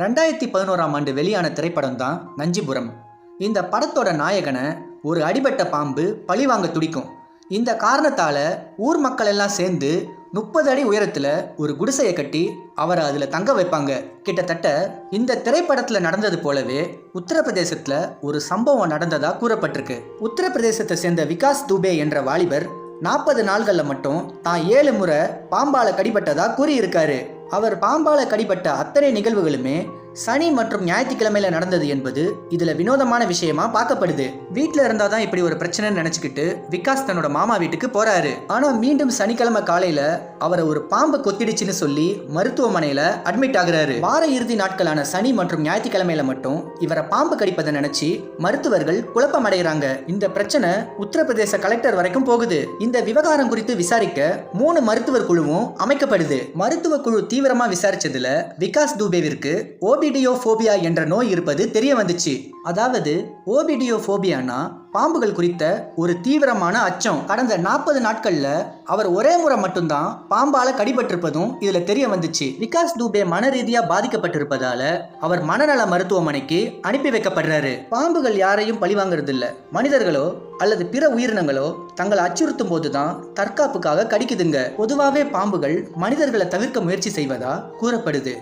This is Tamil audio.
ரெண்டாயிரத்தி பதினோராம் ஆண்டு வெளியான திரைப்படம் தான் நஞ்சிபுரம். இந்த படத்தோட நாயகனை ஒரு அடிபட்ட பாம்பு பழிவாங்க துடிக்கும். இந்த காரணத்தால் ஊர் மக்கள் எல்லாம் சேர்ந்து முப்பது அடி உயரத்தில் ஒரு குடிசையை கட்டி அவரை அதில் தங்க வைப்பாங்க. கிட்டத்தட்ட இந்த திரைப்படத்தில் நடந்தது போலவே உத்தரப்பிரதேசத்தில் ஒரு சம்பவம் நடந்ததாக கூறப்பட்டிருக்கு. உத்தரப்பிரதேசத்தை சேர்ந்த விகாஸ் துபே என்ற வாலிபர் நாற்பது நாள்களில் மட்டும் தான் ஏழு முறை பாம்பால கடிபட்டதாக கூறியிருக்காரு. அவர் பாம்பால கடிபட்ட அத்தனை நிகழ்வுகளுமே சனி மற்றும் ஞாயிற்றுக்கிழமையில நடந்தது என்பது இதுல வினோதமான விஷயமா பார்க்கப்படுது. வீட்டில் இருந்தா தான் இப்படி ஒரு பிரச்சனைன்னு நினைச்சுக்கிட்டு விகாஸ் தன்னோட மாமா வீட்டுக்கு போறாரு. ஆனா மீண்டும் சனிக்கிழமை காலையில அவரை ஒரு பாம்பு கொத்திடுச்சுன்னு சொல்லி மருத்துவமனையில அட்மிட் ஆகுறாரு. வார இறுதி நாட்களான சனி மற்றும் ஞாயிற்றுக்கிழமையில மட்டும் இவரை பாம்பு கடிப்பதை நினைச்சு மருத்துவர்கள் குழப்பம் அடைகிறாங்க இந்த பிரச்சனை உத்தரப்பிரதேச கலெக்டர் வரைக்கும் போகுது. இந்த விவகாரம் குறித்து விசாரிக்க மூணு மருத்துவர் குழுவும் அமைக்கப்படுது. மருத்துவ குழு தீவிரமா விசாரிச்சதுல விகாஸ் தூபேவிற்கு ஓபிடியோஃபோபியா என்ற நோய் இருப்பது தெரிய வந்துச்சு. அதாவது ஓபிடியோஃபோபியானா பாம்புகள் குறித்த ஒரு தீவிரமான அச்சம். கடந்த நாற்பது நாட்களில் அவர் ஒரே முறை மட்டும்தான் பாம்பால கடிபட்டிருப்பதும் இதுல தெரிய வந்துச்சு. விகாஸ் தூபே மன ரீதியா பாதிக்கப்பட்டிருப்பதால அவர் மனநல மருத்துவமனைக்கு அனுப்பி வைக்கப்படுறாரு. பாம்புகள் யாரையும் பழிவாங்கிறது இல்ல மனிதர்களோ அல்லது பிற உயிரினங்களோ தங்களை அச்சுறுத்தும் போதுதான் தற்காப்புக்காக கடிக்குதுங்க. பொதுவாகவே பாம்புகள் மனிதர்களை தவிர்க்க முயற்சி செய்வதா கூறப்படுது.